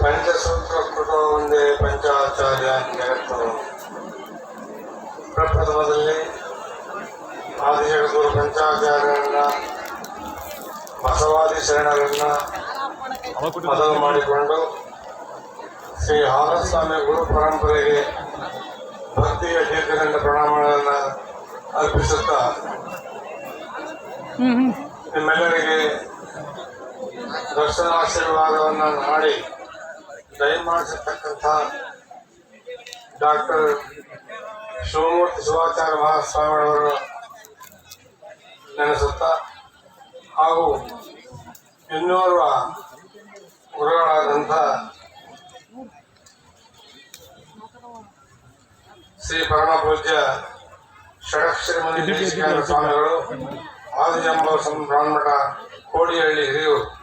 ಪಂಚಸೂತ್ರ ಕೃತ ಒಂದೇ ಪಂಚಾಚಾರ್ಯ ಜಗತ್ತು ಪ್ರಪ್ರಥಮದಲ್ಲಿ ಆದಿಜಗದ್ಗುರು ಪಂಚಾಚಾರ್ಯರನ್ನ ಬಸವಾದಿ ಶರಣರನ್ನ ಮೊದಲು ಮಾಡಿಕೊಂಡು ಶ್ರೀ ಹಾಲಸ್ವಾಮಿ ಗುರು ಪರಂಪರೆಗೆ ಭಕ್ತಿಯ ದೀರ್ಘದಂಡ ಪ್ರಣಾಮಗಳನ್ನು ಅರ್ಪಿಸುತ್ತಾ ನಿಮ್ಮೆಲ್ಲರಿಗೆ ದರ್ಶನಾಶೀರ್ವಾದವನ್ನು ಮಾಡಿ ದಯಮಾಡಿಸತಕ್ಕಂಥ ಡಾಕ್ಟರ್ ಶಿವಮೂರ್ತಿ ಶಿವಾಚಾರ್ಯ ಮಹಾಸ್ವಾಮಿಗಳವರು ನೆನೆಸುತ್ತಾ ಹಾಗೂ ಇನ್ನೋರ್ವ ಗುರುಗಳಾದಂಥ ಶ್ರೀ ಪರಮ ಪೂಜ್ಯ ಷಡಕ್ಷರ ಮುನಿ ಸ್ವಾಮಿಗಳು ಆದಿಜಂಬ ಬ್ರಾಹ್ಮಣ, ಕೋಡಿಹಳ್ಳಿ ಹಿರಿಯೂರು.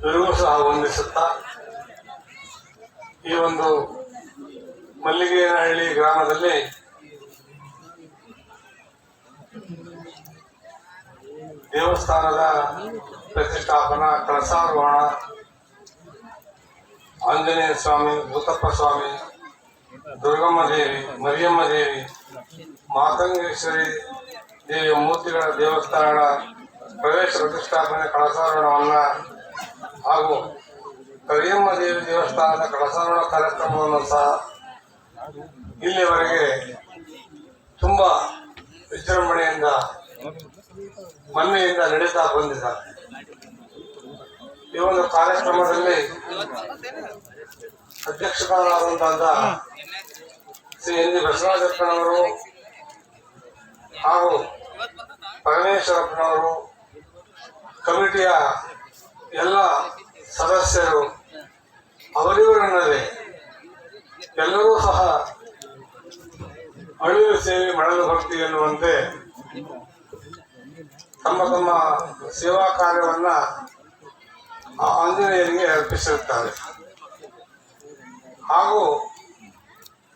ಇವರಿಗೂ ಸಹ ವಂದಿಸುತ್ತಾ ಈ ಒಂದು ಮಲ್ಲಿಗೇನಹಳ್ಳಿ ಗ್ರಾಮದಲ್ಲಿ ದೇವಸ್ಥಾನದ ಪ್ರತಿಷ್ಠಾಪನಾ ಕಳಸಾರೋಹಣ ಆಂಜನೇಯ ಸ್ವಾಮಿ, ಭೂತಪ್ಪ ಸ್ವಾಮಿ, ದುರ್ಗಮ್ಮ ದೇವಿ, ಮರಿಯಮ್ಮ ದೇವಿ ಮಾತಂಗೇಶ್ವರಿ ದೇವಿಯ ಮೂರ್ತಿಗಳ ದೇವಸ್ಥಾನಗಳ ಪ್ರವೇಶ ಪ್ರತಿಷ್ಠಾಪನೆ ಕಳಸಾರೋಹಣವನ್ನ ಹಾಗೂ ಕರಿಯಮ್ಮ ದೇವಿ ದೇವಸ್ಥಾನದ ಕಳಸಾರೋಣ ಕಾರ್ಯಕ್ರಮವನ್ನು ಸಹ ಇಲ್ಲಿಯವರೆಗೆ ತುಂಬ ವಿಜೃಂಭಣೆಯಿಂದ ಮನ್ನೆಯಿಂದ ನಡೀತಾ ಬಂದಿದ್ದಾರೆ. ಈ ಒಂದು ಕಾರ್ಯಕ್ರಮದಲ್ಲಿ ಅಧ್ಯಕ್ಷರಾದಂತಹ ಶ್ರೀ ಎನ್ ಜಿ ಬಸವರಾಜಪ್ಪನವರು ಹಾಗೂ ಪರಮೇಶ್ವರಪ್ಪನವರು ಕಮಿಟಿಯ ಎಲ್ಲ ಸದಸ್ಯರು ಅವರಿವರನ್ನದೇ ಎಲ್ಲರೂ ಸಹ ಅಳಿಲು ಸೇವೆ ಮಾಡಲು ಭಕ್ತಿ ಎನ್ನುವಂತೆ ತಮ್ಮ ತಮ್ಮ ಸೇವಾ ಕಾರ್ಯವನ್ನ ಆ ಆಂಜನೇಯರಿಗೆ ಅರ್ಪಿಸಿರುತ್ತಾರೆ. ಹಾಗೂ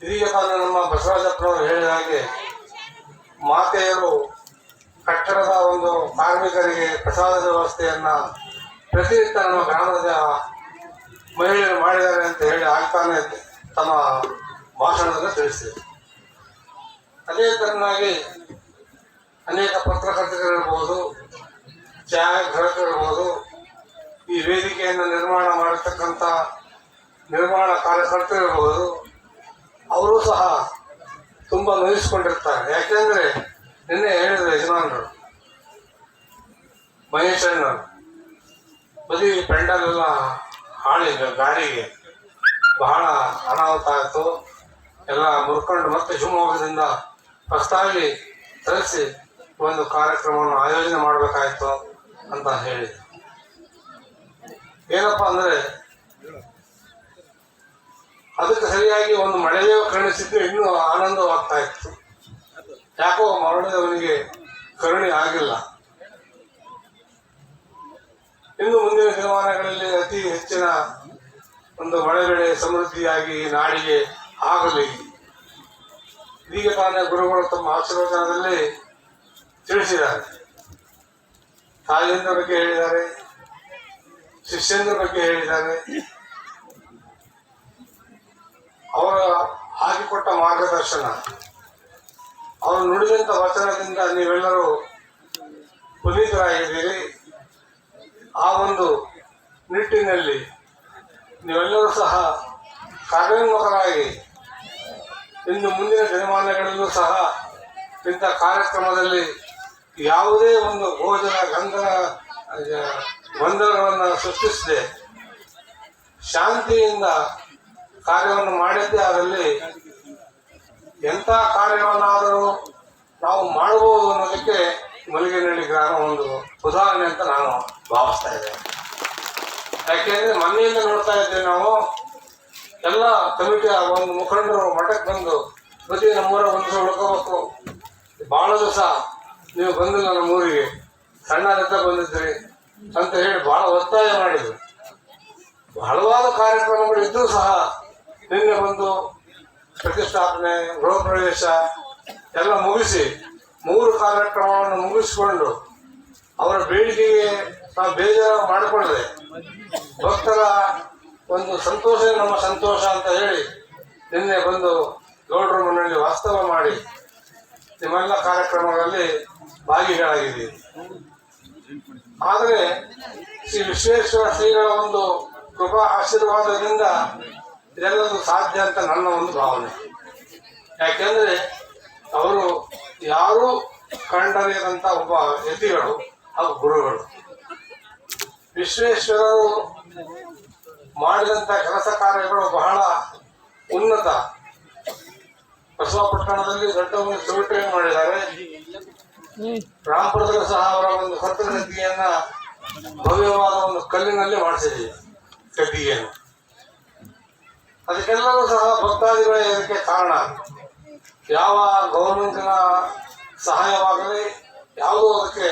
ಹಿರಿಯ ಕಾಲ ನಮ್ಮ ಬಸವರಾಜಪ್ಪನವರು ಹೇಳಿದ ಹಾಗೆ ಮಾತೆಯರು ಕಟ್ಟಡದ ಒಂದು ಕಾರ್ಮಿಕರಿಗೆ ಪ್ರಸಾದದ ವ್ಯವಸ್ಥೆಯನ್ನ ಪ್ರತಿನಿತ್ಯ ನಮ್ಮ ಗ್ರಾಮದ ಮಹಿಳೆಯರು ಮಾಡಿದ್ದಾರೆ ಅಂತ ಹೇಳಿ ಆಗ್ತಾನೆ ತಮ್ಮ ಭಾಷಣದಲ್ಲಿ ತಿಳಿಸಿದೆ ಅದೇ ತರನಾಗಿ ಅನೇಕ ಪತ್ರಕರ್ತರಿರ್ಬೋದು ಛಾಯಾಗ್ರಾಹಕರಿರ್ಬೋದು ಈ ವೇದಿಕೆಯನ್ನು ನಿರ್ಮಾಣ ಮಾಡಿರ್ತಕ್ಕಂಥ ನಿರ್ಮಾಣ ಕಾರ್ಯಕರ್ತರಿರ್ಬೋದು ಅವರು ಸಹ ತುಂಬ ನೋಯಿಸ್ಕೊಂಡಿರ್ತಾರೆ ಯಾಕೆಂದರೆ ನಿನ್ನೆ ಹೇಳಿದ್ರು ಯಜಮಾನರು ಮಹೇಶ್ ಅಣ್ಣರು ಬರೀ ಪೆಂಡಲ್ ಎಲ್ಲ ಹಾಳಿದ್ರು ಗಾಡಿಗೆ. ಬಹಳ ಅನಾಹುತ ಆಯಿತು. ಎಲ್ಲ ಮುರ್ಕೊಂಡು ಮತ್ತೆ ಶಿವಮೊಗ್ಗದಿಂದ ಹೊಸದಾಗಿ ತರಿಸಿ ಒಂದು ಕಾರ್ಯಕ್ರಮವನ್ನು ಆಯೋಜನೆ ಮಾಡಬೇಕಾಯಿತು ಅಂತ ಹೇಳಿ. ಏನಪ್ಪ ಅಂದ್ರೆ, ಅದಕ್ಕೆ ಸರಿಯಾಗಿ ಒಂದು ಮಳೆಯೇ ಕರುಣಿಸಿದ್ದು ಇನ್ನೂ ಆನಂದವಾಗ್ತಾ ಇತ್ತು. ಯಾಕೋ ಮರಳಿದವನಿಗೆ ಕರುಣೆ ಆಗಿಲ್ಲ. ಇನ್ನು ಮುಂದಿನ ಶತಮಾನಗಳಲ್ಲಿ ಅತಿ ಹೆಚ್ಚಿನ ಒಂದು ಬೆಳೆ ಸಮೃದ್ಧಿಯಾಗಿ ನಾಡಿಗೆ ಆಗಲಿ. ಇದೀಗ ತಾನೇ ಗುರುಗಳು ತಮ್ಮ ಆಶೀರ್ವಚನದಲ್ಲಿ ತಿಳಿಸಿದ್ದಾರೆ. ತಾಯಿಯಿಂದ ಬಗ್ಗೆ ಹೇಳಿದ್ದಾರೆ ಶಿಷ್ಯಂದ್ರ ಬಗ್ಗೆ ಹೇಳಿದ್ದಾರೆ. ಅವರ ಹಾಕಿಕೊಟ್ಟ ಮಾರ್ಗದರ್ಶನ, ಅವರು ನುಡಿದಂತ ವಚನದಿಂದ ನೀವೆಲ್ಲರೂ ಪುನೀತರಾಗಿದ್ದೀರಿ. ಆ ಒಂದು ನಿಟ್ಟಿನಲ್ಲಿ ನೀವೆಲ್ಲರೂ ಸಹ ಕಾರ್ಯೋನ್ಮುಖರಾಗಿ ಇನ್ನು ಮುಂದಿನ ದಿನಮಾನಗಳಲ್ಲೂ ಸಹ ಇಂಥ ಕಾರ್ಯಕ್ರಮದಲ್ಲಿ ಯಾವುದೇ ಒಂದು ಭೋಜನ ಗಂಧನ ಗೊಂದಲಗಳನ್ನು ಸೃಷ್ಟಿಸದೆ ಶಾಂತಿಯಿಂದ ಕಾರ್ಯವನ್ನು ಮಾಡಿದ್ದೇ ಅದರಲ್ಲಿ ಎಂಥ ಕಾರ್ಯವನ್ನಾದರೂ ನಾವು ಮಾಡಬಹುದು ಅನ್ನೋದಕ್ಕೆ ಮಲ್ಲಿಗೆನಹಳ್ಳಿ ಗ್ರಾಮ ಒಂದು ಉದಾಹರಣೆ ಅಂತ ನಾನು ಭಾವಿಸ್ತಾ ಇದೆ. ಯಾಕೆಂದ್ರೆ ಮೊನ್ನೆಯಿಂದ ನೋಡ್ತಾ ಇದ್ದೇವೆ ನಾವು ಎಲ್ಲ ಕಮಿಟಿ ಒಂದು ಮುಖಂಡರು ಮಠಕ್ಕೆ ಬಂದು ಪ್ರತಿ ನಮ್ಮೂರ ಒಂದು ದಿವಸ ಉಳ್ಕೋಬೇಕು. ಬಹಳ ದಿವಸ ನೀವು ಬಂದಿಲ್ಲ ನಮ್ಮೂರಿಗೆ. ಸಣ್ಣದಿಂದ ಬಂದಿದ್ರಿ ಅಂತ ಹೇಳಿ ಬಹಳ ಒತ್ತಾಯ ಮಾಡಿದ್ರು. ಹಲವಾರು ಕಾರ್ಯಕ್ರಮಗಳು ಇದ್ರೂ ಸಹ ನಿನ್ನೆ ಬಂದು ಪ್ರತಿಷ್ಠಾಪನೆ ಗೃಹ ಪ್ರವೇಶ ಎಲ್ಲ ಮುಗಿಸಿ ಮೂರು ಕಾರ್ಯಕ್ರಮವನ್ನು ಮುಗಿಸಿಕೊಂಡು ಅವರ ಬೇಡಿಕೆಗೆ ನಾವು ಬೇಜಾರು ಮಾಡಿಕೊಳ್ಳದೆ ಭಕ್ತರ ಒಂದು ಸಂತೋಷ ನಮ್ಮ ಸಂತೋಷ ಅಂತ ಹೇಳಿ ನಿನ್ನೆ ಬಂದು ಗೌಡ್ರ ಮನೆಯಲ್ಲಿ ವಾಸ್ತವ ಮಾಡಿ ನಿಮ್ಮೆಲ್ಲ ಕಾರ್ಯಕ್ರಮಗಳಲ್ಲಿ ಭಾಗಿಗಳಾಗಿದ್ದೀವಿ. ಆದರೆ ಶ್ರೀ ವಿಶ್ವೇಶ್ವರ ಶ್ರೀಗಳ ಒಂದು ಕೃಪಾ ಆಶೀರ್ವಾದದಿಂದ ಇದೆಲ್ಲದೂ ಸಾಧ್ಯ ಅಂತ ನನ್ನ ಒಂದು ಭಾವನೆ. ಯಾಕೆಂದ್ರೆ ಅವರು ಯಾರೂ ಕಂಡರಿಯದಂತ ಒಬ್ಬ ಯತಿಗಳು ಹಾಗೂ ಗುರುಗಳು. ವಿಶ್ವೇಶ್ವರರು ಮಾಡಿದಂತ ಕೆಲಸ ಕಾರ್ಯಗಳು ಬಹಳ ಉನ್ನತ. ಬಸವಪಟ್ಟಣದಲ್ಲಿ ದೊಡ್ಡ ಒಂದು ಮಾಡಿದ್ದಾರೆ. ರಾಮಪುರದಲ್ಲಿ ಸಹ ಅವರ ಒಂದು ಹತ್ತಿರ ಭವ್ಯವಾದ ಒಂದು ಕಲ್ಲಿನಲ್ಲಿ ಮಾಡಿಸಿದ್ದೀವಿ ಗದ್ದಿಗೆಯನ್ನು ಅದಕ್ಕೆಲ್ಲರೂ ಸಹ ಭಕ್ತಾದಿಗಳೇ ಇದಕ್ಕೆ ಕಾರಣ. ಯಾವ ಗೌರ್ಮೆಂಟಿನ ಸಹಾಯವಾಗಲಿ, ಯಾವುದೂ ಅದಕ್ಕೆ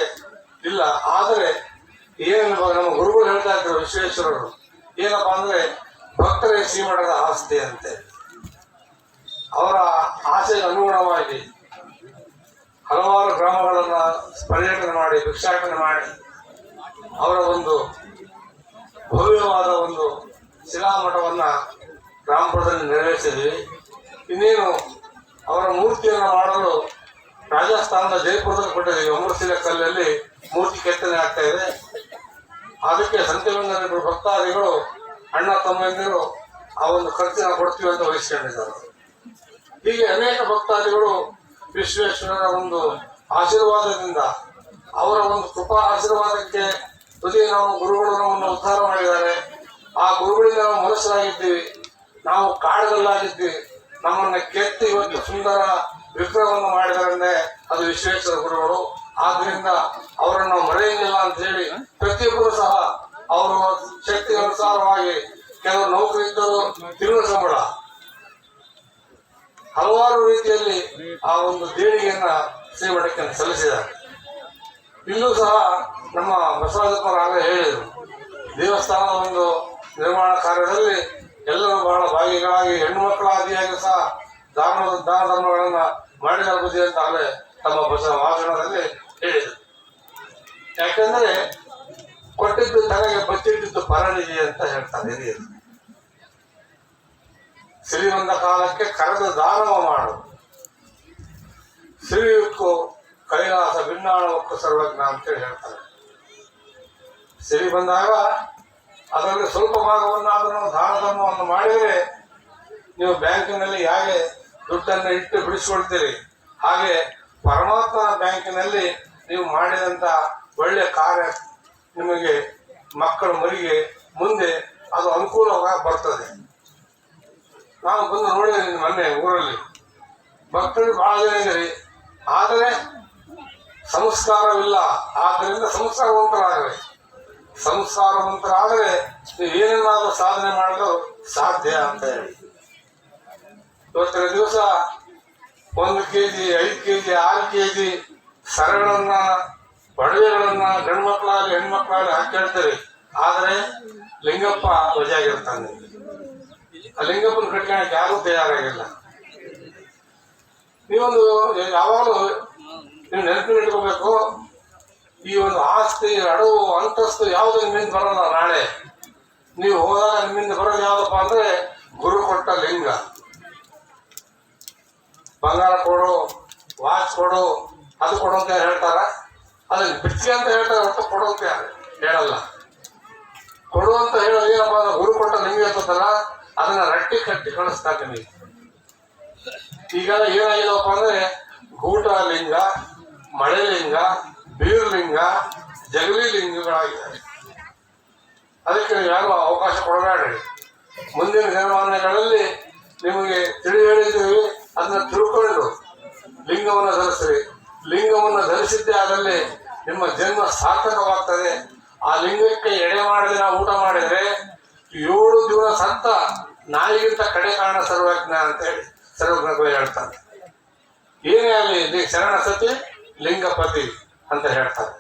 ಇಲ್ಲ. ಆದರೆ ಏನು ನಮ್ಮ ಗುರುಗಳು ಹೇಳ್ತಾ ಇದ್ರು ವಿಶ್ವೇಶ್ವರರು. ಏನಪ್ಪ ಅಂದ್ರೆ ಭಕ್ತರೇ ಶ್ರೀಮಠದ ಆಸ್ತಿ ಅಂತೆ. ಅವರ ಆಸೆಗೆ ಅನುಗುಣವಾಗಿ ಹಲವಾರು ಗ್ರಾಮಗಳನ್ನ ಪರ್ಯಟನೆ ಮಾಡಿ, ಭಿಕ್ಷಾಟನೆ ಮಾಡಿ ಅವರ ಒಂದು ಭವ್ಯವಾದ ಒಂದು ಶಿಲಾಮಠವನ್ನ ರಾಮಪುರದಲ್ಲಿ ನೆರವೇರಿಸಿದ್ವಿ. ಇನ್ನೇನು ಅವರ ಮೂರ್ತಿಯನ್ನು ಮಾಡಲು ರಾಜಸ್ಥಾನದ ಜೈಪುರದಲ್ಲಿ ಕೊಟ್ಟಿದ್ದೀವಿ. ಅಮೃತಶಿಲೆ ಕಲ್ಲಲ್ಲಿ ಮೂರ್ತಿ ಕೆತ್ತನೆ ಆಗ್ತಾ ಇದೆ. ಅದಕ್ಕೆ ಸಂತೆಬಂಧನಗಳು ಭಕ್ತಾದಿಗಳು, ಅಣ್ಣ, ತಮ್ಮಂದಿರು ಆ ಒಂದು ಖರ್ಚಿನ ಕೊಡ್ತೀವಿ ಅಂತ ವಹಿಸ್ಕೊಂಡಿದ್ದಾರೆ. ಹೀಗೆ ಅನೇಕ ಭಕ್ತಾದಿಗಳು ವಿಶ್ವೇಶ್ವರರ ಒಂದು ಆಶೀರ್ವಾದದಿಂದ ಅವರ ಒಂದು ಕೃಪಾ ಆಶೀರ್ವಾದಕ್ಕೆ ತುದಿ ನಾವು ಗುರುಗಳು ನಮ್ಮನ್ನು ಉದ್ಧಾರ ಮಾಡಿದ್ದಾರೆ. ಆ ಗುರುಗಳಿಂದ ನಾವು ಮನಸ್ಸರಾಗಿದ್ದೀವಿ. ನಾವು ಕಾಡದಲ್ಲಾಗಿದ್ದೀವಿ ನಮ್ಮನ್ನು ಕೆತ್ತಿ ಒಂದು ಸುಂದರ ವಿಗ್ರಹವನ್ನು ಮಾಡಿದಾರೆ ಅದು ವಿಶ್ವೇಶ್ವರ ಗುರುಗಳು. ಆದ್ರಿಂದ ಅವರನ್ನು ಮರೆಯಲಿಲ್ಲ ಅಂತ ಹೇಳಿ ಪ್ರತಿಯೊಬ್ಬರು ಸಹ ಅವರ ಶಕ್ತಿ ಅನುಸಾರವಾಗಿ ಕೆಲವು ನೌಕರಿ ಇದ್ದರು ತಿಂಗಳ ಸಂಬಳ. ಹಲವಾರು ರೀತಿಯಲ್ಲಿ ಆ ಒಂದು ದೇಣಿಗೆಯನ್ನ ಶ್ರೀಮಠಕ್ಕೆ ಸಲ್ಲಿಸಿದ್ದಾರೆ. ಇಲ್ಲೂ ಸಹ ನಮ್ಮ ಬಸವರಾಜಪ್ಪರಾಗಲೇ ಹೇಳಿದರು, ದೇವಸ್ಥಾನದ ಒಂದು ನಿರ್ಮಾಣ ಕಾರ್ಯದಲ್ಲಿ ಎಲ್ಲರೂ ಬಹಳ ಭಾಗಿಗಳಾಗಿ ಹೆಣ್ಣು ಮಕ್ಕಳ ಆದಿಯಾಗಿ ಸಹ ದಾನ ದಾನ ಧರ್ಮಗಳನ್ನ ಮಾಡಿದ ಬುದ್ಧಿ ಅಂತ ತಮ್ಮ ಬಸವ ಭಾಷಣದಲ್ಲಿ ಹೇಳಿದರು. ಯಾಕಂದ್ರೆ ಕೊಟ್ಟಿದ್ದು ತನಗೆ ಬಚ್ಚಿಟ್ಟಿದ್ದು ಪರನಿಧಿ ಅಂತ ಹೇಳ್ತಾರೆ ಹಿರಿಯರು. ಸಿರಿ ಬಂದ ಕಾಲಕ್ಕೆ ಕರೆದು ದಾನವ ಮಾಡು. ಸಿರಿಯುಕ್ಕು ಕೈಲಾಸ ಭಿನ್ನಾಣವಕ್ಕೂ ಸರ್ವಜ್ಞ ಅಂತೇಳಿ ಹೇಳ್ತಾರೆ. ಸಿರಿ ಬಂದಾಗ ಅದರಲ್ಲಿ ಸ್ವಲ್ಪ ಭಾಗವನ್ನಾದರೂ ದಾನಧರ್ಮವನ್ನು ಮಾಡಿದರೆ ನೀವು ಬ್ಯಾಂಕಿನಲ್ಲಿ ಹೇಗೆ ದುಡ್ಡನ್ನು ಇಟ್ಟು ಬಿಡಿಸ್ಕೊಳ್ತೀರಿ. ಹಾಗೆ ಪರಮಾತ್ಮನ ಬ್ಯಾಂಕಿನಲ್ಲಿ ನೀವು ಮಾಡಿದಂತ ಒಳ್ಳೆಯ ಕಾರ್ಯ ನಿಮಗೆ ಮಕ್ಕಳ ಮರಿಗೆ ಮುಂದೆ ಅದು ಅನುಕೂಲವಾಗಿ ಬರ್ತದೆ. ನಾನು ಬಂದು ನೋಡಿದ್ದೀನಿ ಮೊನ್ನೆ ಊರಲ್ಲಿ ಮಕ್ಕಳು ಬಹಳ ಜನ ಇದ್ದೀರಿ. ಆದರೆ ಸಂಸ್ಕಾರವಿಲ್ಲ. ಆದ್ದರಿಂದ ಸಂಸ್ಕಾರವಂತರಾಗಲಿ. ಸಂಸ್ಕಾರವಂತರಾದರೆ ನೀವು ಏನೇನಾದರೂ ಸಾಧನೆ ಮಾಡಲು ಸಾಧ್ಯ ಅಂತ ಹೇಳಿ. ಇವತ್ತಿನ ದಿವಸ ಒಂದು ಕೆಜಿ, ಐದು ಕೆಜಿ, ಆರು ಕೆಜಿ ಸರಗಳನ್ನ ಒಡವೆಗಳನ್ನ ಗಂಡು ಮಕ್ಕಳಾಗಲಿ ಹೆಣ್ಮಕ್ಳಾಗಲಿ ಹಾಕಿರ್ತೇವೆ ಆದರೆ ಲಿಂಗಪ್ಪ ವಜಾಗಿರ್ತಾನೆ ಆ ಲಿಂಗಪ್ಪನ ಕಟ್ಕೊಳಕ್ಕೆ ಯಾರೂ ತಯಾರಾಗಿಲ್ಲ. ನೀವೊಂದು ಯಾವಾಗಲೂ ನೀವು ನೆನಪಿನ ಇಟ್ಕೋಬೇಕು, ಈ ಒಂದು ಆಸ್ತಿ, ಅಡವು, ಅಂತಸ್ತು ಯಾವುದು ನಿಮ್ಮಿಂದ ಬರಲ್ಲ ನಾಳೆ. ನೀವು ಹೋದಾಗ ನಿಮ್ಮಿಂದ ಬರೋದು ಯಾವ್ದಪ್ಪ ಅಂದ್ರೆ ಗುರು ಕೊಟ್ಟ ಲಿಂಗ. ಬಂಗಾರ ಕೊಡು, ವಾಚ್ ಕೊಡು, ಅದು ಕೊಡು ಅಂತ ಹೇಳ್ತಾರ? ಅದನ್ನ ಬಿಚ್ಚಿ ಅಂತ ಹೇಳ್ತಾರೆ ಹೊರತು ಕೊಡು ಹೇಳಲ್ಲ. ಕೊಡುವಂತ ಅಂದ್ರೆ ಗುರು ಕೊಟ್ಟ ನೀವೇ ಅಂತಲ್ಲ ಅದನ್ನ ರಟ್ಟಿ ಕಟ್ಟಿ ಕಳಿಸ್ತಾ ನೀವು ಈಗ ಏನಾಗಿದವಪ್ಪ ಅಂದ್ರೆ ಗೂಟ ಲಿಂಗ, ಮಳೆ ಲಿಂಗ ಬೀರ್ಲಿಂಗ ಜಗಲಿ ಲಿಂಗಗಳಾಗಿದ್ದಾರೆ ಅದಕ್ಕೆ ನೀವು ಯಾರು ಅವಕಾಶ ಕೊಡಬೇಡ್ರಿ. ಮುಂದಿನ ಜನಮಾನ್ಯಗಳಲ್ಲಿ ನಿಮಗೆ ತಿಳಿ ಹೇಳಿದ್ದೀವಿ ಅದನ್ನ ತಿಳ್ಕೊಂಡು ಲಿಂಗವನ್ನು ಧರಿಸ್ರಿ. ಲಿಂಗವನ್ನು ಧರಿಸಿದ್ದೇ ಆದಲ್ಲಿ ನಿಮ್ಮ ಜನ್ಮ ಸಾರ್ಥಕವಾಗ್ತದೆ. ಆ ಲಿಂಗಕ್ಕೆ ಎಡೆ ಮಾಡದೆ ಊಟ ಮಾಡಿದ್ರೆ ಏಳು ದಿನ ಸಂತ ನಾಯಿಗಿಂತ ಕಡೆ ಕಾರಣ ಸರ್ವಜ್ಞ ಅಂತ ಹೇಳಿ ಸರ್ವಜ್ಞಗಳು ಹೇಳ್ತಾರೆ. ಏನೇ ಇಲ್ಲಿ ಶರಣ ಸತಿ ಲಿಂಗಪತಿ ಅಂತ ಹೇಳ್ತಾರೆ.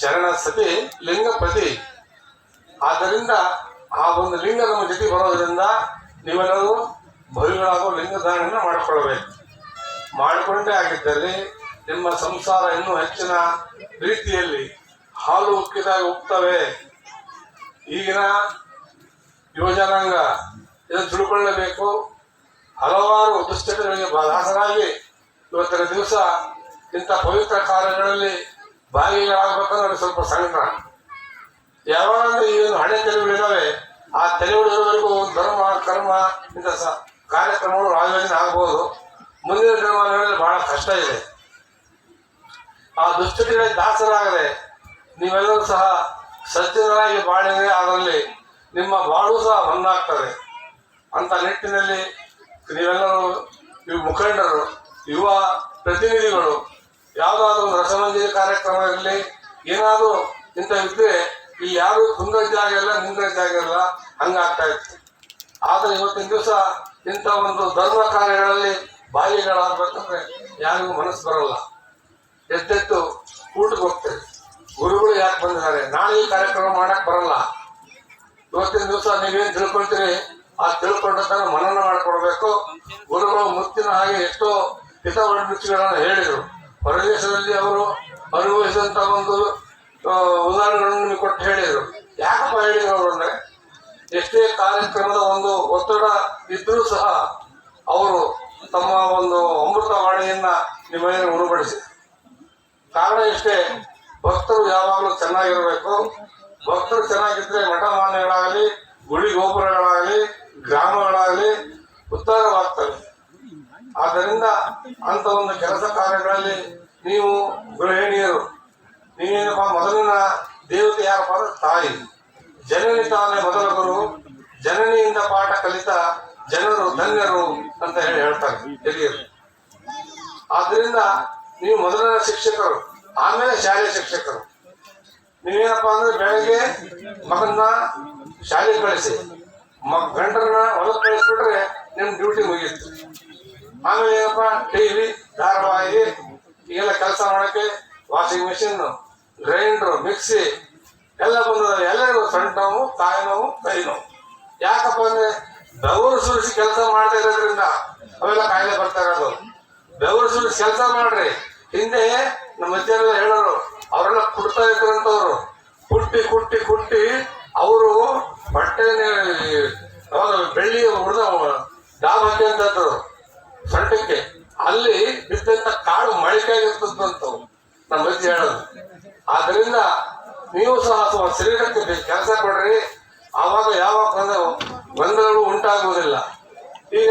ಶರಣ ಸತಿ ಲಿಂಗಪತಿ ಆದ್ದರಿಂದ ಆ ಒಂದು ಲಿಂಗ ನಮ್ಮ ಜೊತೆ ಬರೋದ್ರಿಂದ ನೀವೆಲ್ಲರೂ ಬಲಿಗಳಾಗೋ ಲಿಂಗಧಾರಣೆಯನ್ನು ಮಾಡಿಕೊಳ್ಳಬೇಕು. ಮಾಡಿಕೊಂಡೇ ಆಗಿದ್ದಲ್ಲಿ ನಿಮ್ಮ ಸಂಸಾರ ಇನ್ನೂ ಹೆಚ್ಚಿನ ರೀತಿಯಲ್ಲಿ ಹಾಲು ಉಕ್ಕಿದಾಗ ಉಕ್ತವೆ. ಈಗಿನ ಯುವಜನಾಂಗ ಇದನ್ನು ತಿಳ್ಕೊಳ್ಳಬೇಕು. ಹಲವಾರು ದುಶ್ಚಟಗಳಿಗೆ ದಾಸರಾಗಿ ಇವತ್ತಿನ ದಿವಸ ಇಂಥ ಪವಿತ್ರ ಕಾರ್ಯಗಳಲ್ಲಿ ಭಾಗಿಗಳಾಗಬೇಕಂದ್ರೆ ಸ್ವಲ್ಪ ಸಂಕಟ. ಯಾವಾಗ ಏನು ಹಳೆ ತೆಲುಗುಗಳಿದ್ದಾವೆ ಆ ತೆಲುಗುವರೆಗೂ ಧರ್ಮ, ಕರ್ಮ ಇಂಥ ಕಾರ್ಯಕ್ರಮಗಳು ಆಯೋಜನೆ ಆಗ್ಬೋದು. ಮುಂದಿನ ದಿನಮಾನಗಳಲ್ಲಿ ಬಹಳ ಕಷ್ಟ ಇದೆ. ಆ ದುಶ್ಚಟಗಳಿಗೆ ದಾಸರಾಗದೆ ನೀವೆಲ್ಲರೂ ಸಹ ಸಜ್ಜನರಾಗಿ ಬಾಳಿದರೆ ಅದರಲ್ಲಿ ನಿಮ್ಮ ಬಾಳು ಸಹ ಹೊಂದಾಗ್ತದೆ ಅಂತ ನಿಟ್ಟಿನಲ್ಲಿ ನೀವೆಲ್ಲರೂ ಇವು ಮುಖಂಡರು, ಯುವ ಪ್ರತಿನಿಧಿಗಳು, ಯಾವುದಾದ್ರೂ ರಸಮಂಜಿ ಕಾರ್ಯಕ್ರಮ ಇರಲಿ, ಏನಾದರೂ ಇಂಥ ಇದ್ರೆ ಈ ಯಾರು ಕುಂದ್ರ ಜಾಗ ಇಲ್ಲ ನಿಂದ್ರ ಜಾಗ ಇಲ್ಲ ಹಂಗಾಗ್ತಾ ಇತ್ತು. ಆದರೆ ಇವತ್ತಿನ ದಿವಸ ಇಂಥ ಒಂದು ಧರ್ಮ ಕಾರ್ಯಗಳಲ್ಲಿ ಬಾಯಿಗಳಾಗಬೇಕಂದ್ರೆ ಯಾರಿಗೂ ಮನಸ್ಸು ಬರಲ್ಲ. ಎದ್ದೆದ್ದು ಊಟಕ್ಕೆ ಹೋಗ್ತೇವೆ? ಗುರುಗಳು ಯಾಕೆ ಬಂದಿದ್ದಾರೆ? ನಾಳೆ ಈ ಕಾರ್ಯಕ್ರಮ ಮಾಡಕ್ ಬರಲ್ಲ. ಇವತ್ತಿನ ದಿವಸ ನೀವೇನು ತಿಳ್ಕೊಳ್ತೀರಿ? ಆ ತಿಳ್ಕೊಂಡಂತ ಮನನ ಮಾಡಿಕೊಡ್ಬೇಕು. ಗುರುಗಳು ಮುತ್ತಿನ ಹಾಗೆ ಎಷ್ಟೋ ಹಿತವರ್ಣಿಗಳನ್ನು ಹೇಳಿದರು. ಹೊರದೇಶದಲ್ಲಿ ಅವರು ಅನುಭವಿಸಿದಂತ ಒಂದು ಉದಾಹರಣೆಗಳನ್ನು ನಿಮಗೆ ಕೊಟ್ಟು ಹೇಳಿದರು. ಯಾಕಪ್ಪ ಹೇಳಿದ್ರು ಅವರು ಅಂದ್ರೆ? ಎಷ್ಟೇ ಕಾರ್ಯಕ್ರಮದ ಒಂದು ಒತ್ತಡ ಇದ್ದರೂ ಸಹ ಅವರು ತಮ್ಮ ಒಂದು ಅಮೃತವಾಣಿಯನ್ನ ನಿಮ್ಮ ಉಣಬಡಿಸಿದರು ಕಾರಣ ಇಷ್ಟೇ, ಭಕ್ತರು ಯಾವಾಗಲೂ ಚೆನ್ನಾಗಿರಬೇಕು. ಭಕ್ತರು ಚೆನ್ನಾಗಿದ್ರೆ ಮಠ ಮಾನ್ಯಗಳಾಗಲಿ ಗುಡಿ ಗೋಪುರಗಳಾಗಲಿ, ಗ್ರಾಮಗಳಾಗಲಿ ಉತ್ತಮವಾಗ್ತವೆ ಆದ್ದರಿಂದ ಅಂತ ಒಂದು ಕೆಲಸ ಕಾರ್ಯಗಳಲ್ಲಿ ನೀವು ಗೃಹಿಣಿಯರು, ನೀವೇನಪ್ಪ ಮೊದಲಿನ ದೇವತೆ ಯಾರಪ್ಪ ತಾಯಿ. ಜನನಿ ತಾನೇ ಮೊದಲ ಗುರು, ಜನನಿಯಿಂದ ಪಾಠ ಕಲಿತ ಜನರು ಧನ್ಯರು ಅಂತ ಹೇಳಿ ಹೇಳ್ತಾರೆ ಹಿರಿಯರು. ಆದ್ರಿಂದ ನೀವು ಮೊದಲನೇ ಶಿಕ್ಷಕರು, ಆಮೇಲೆ ಶಾಲೆ ಶಿಕ್ಷಕರು. ನೀವೇನಪ್ಪ ಅಂದ್ರೆ ಬೆಳಗ್ಗೆ ಮಗನ್ನ ಶಾಲೆಗೆ ಕಳಿಸಿ ಮಗ ಗಂಡರನ್ನ ಹೊಲಕ್ಕೆ ಕಳಿಸ್ಬಿಟ್ರೆ ನಿಮ್ ಡ್ಯೂಟಿ ಮುಗಿಯುತ್ತೆ. ಆಮೇಲೆ ಏನಪ್ಪ ಟಿವಿ ಧಾರಾವಾಹಿ, ಈಗೆಲ್ಲ ಕೆಲಸ ಮಾಡಕ್ಕೆ ವಾಷಿಂಗ್ ಮಿಷಿನ್ ಗ್ರೈಂಡರ್, ಮಿಕ್ಸಿ, ಎಲ್ಲ ಬಂದದ, ಎಲ್ಲರಿಗೂ ಸಣ್ಣ ನೋವು, ತಾಯಿ ನೋವು, ಕೈ ನೋವು. ಯಾಕಪ್ಪ ಅಂದ್ರೆ ಬೆವರು ಸುರಿಸಿ ಕೆಲಸ ಮಾಡ್ತಾ ಇರೋದ್ರಿಂದ ಅವೆಲ್ಲ ಕಾಯಿಲೆ ಬರ್ತಾ ಇರೋದು. ಬೆವರು ಸುರಿಸಿ ಕೆಲಸ ಮಾಡ್ರಿ. ಹಿಂದೆ ನಮ್ಮ ಅಜ್ಜರೆಲ್ಲ ಹೇಳೋರು ಅವರೆಲ್ಲ ಕುಡ್ತಾ ಇದ್ರಂತವ್ರು ಕುಟ್ಟಿ ಕುಟ್ಟಿ ಕುಟ್ಟಿ ಅವರು ಬಟ್ಟೆ ಬೆಳ್ಳಿ ಹುಡ್ದ ಡಾಬ್ ಹಾಕಿ ಅಂತ ಇದ್ರು ಸೊಂಟಕ್ಕೆ ಅಲ್ಲಿ ಬಿದ್ದಂತ ಕಾಡು ಮಳಿಕೆಯಾಗಿರ್ತದಂತವು ನಮ್ಮ ಅಜ್ಜಿ ಹೇಳೋದು. ಆದ್ರಿಂದ ನೀವು ಸಹ ಶರೀರಕ್ಕೆ ಕೆಲಸ ಕೊಡ್ರಿ. ಆವಾಗ ಯಾವ ಗೊಂದಲ ಗೊಂದಲಗಳು ಉಂಟಾಗುವುದಿಲ್ಲ. ಈಗ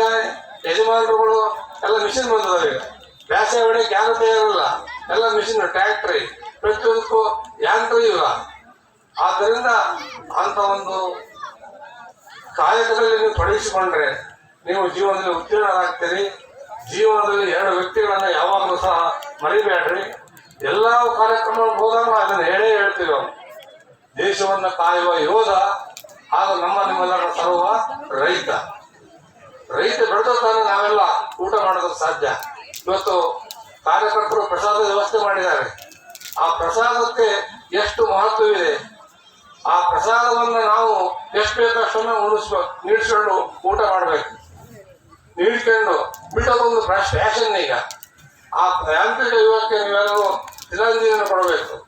ಯಜಮಾನರುಗಳು ಎಲ್ಲ ಮಿಷಿನ್ ಬಂದದ ಈಗ. ಬ್ಯಾಸೆ ಹೊಡೆ ಯಾರು ಇರಲ್ಲ ಎಲ್ಲ ಮಿಷಿನ್ ಟ್ರ್ಯಾಕ್ಟ್ರಿ ಪ್ರತಿಯೊಂದಕ್ಕೂ ಯಾಂತ್ರ ಇಲ್ಲ. ಆದ್ದರಿಂದ ಅಂತ ಒಂದು ಕಾಯಕದಲ್ಲಿ ನೀವು ತೊಡಗಿಸಿಕೊಂಡ್ರೆ ನೀವು ಜೀವನದಲ್ಲಿ ಉತ್ತೀರ್ಣರಾಗ್ತೀರಿ. ಜೀವನದಲ್ಲಿ ಎರಡು ವ್ಯಕ್ತಿಗಳನ್ನ ಯಾವಾಗಲೂ ಸಹ ಮರಿಬೇಡ್ರಿ. ಎಲ್ಲ ಕಾರ್ಯಕ್ರಮ ಹೋದಾಗ ಅದನ್ನು ಹೇಳೇ ಹೇಳ್ತೀವಿ ದೇಶವನ್ನ ಕಾಯುವ ಯೋಧ ಹಾಗೂ ನಮ್ಮ ನಿಮ್ಮೆಲ್ಲರ ಸರ್ವ ರೈತ. ರೈತ ಬೆಳೆದ ತಾನೇ ನಾವೆಲ್ಲ ಊಟ ಮಾಡೋದು ಸಾಧ್ಯ. ಇವತ್ತು ಕಾರ್ಯಕರ್ತರು ಪ್ರಸಾದ ವ್ಯವಸ್ಥೆ ಮಾಡಿದ್ದಾರೆ. ಆ ಪ್ರಸಾದಕ್ಕೆ ಎಷ್ಟು ಮಹತ್ವವಿದೆ? ಆ ಪ್ರಸಾದವನ್ನು ನಾವು ಎಷ್ಟು ಬೇಕಷ್ಟನ್ನು ಉಣಿಸ್ಬೇಕು ನೀಡಿಸ್ಕೊಂಡು ಊಟ ಮಾಡಬೇಕು. ನೀಡ್ಕೊಂಡು ಬಿಡೋದೊಂದು ಫ್ಯಾಷನ್ ಈಗ. ಆ ಯಾಂತ್ರಿಕ ಯುವಕ್ಕೆ ನೀವೆಲ್ಲರೂ ತಿರಂಜೀವಿಯನ್ನು ಕೊಡಬೇಕು.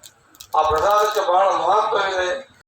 ಆ ಪ್ರಸಾದಕ್ಕೆ ಬಹಳ ಮಹತ್ವವಿದೆ.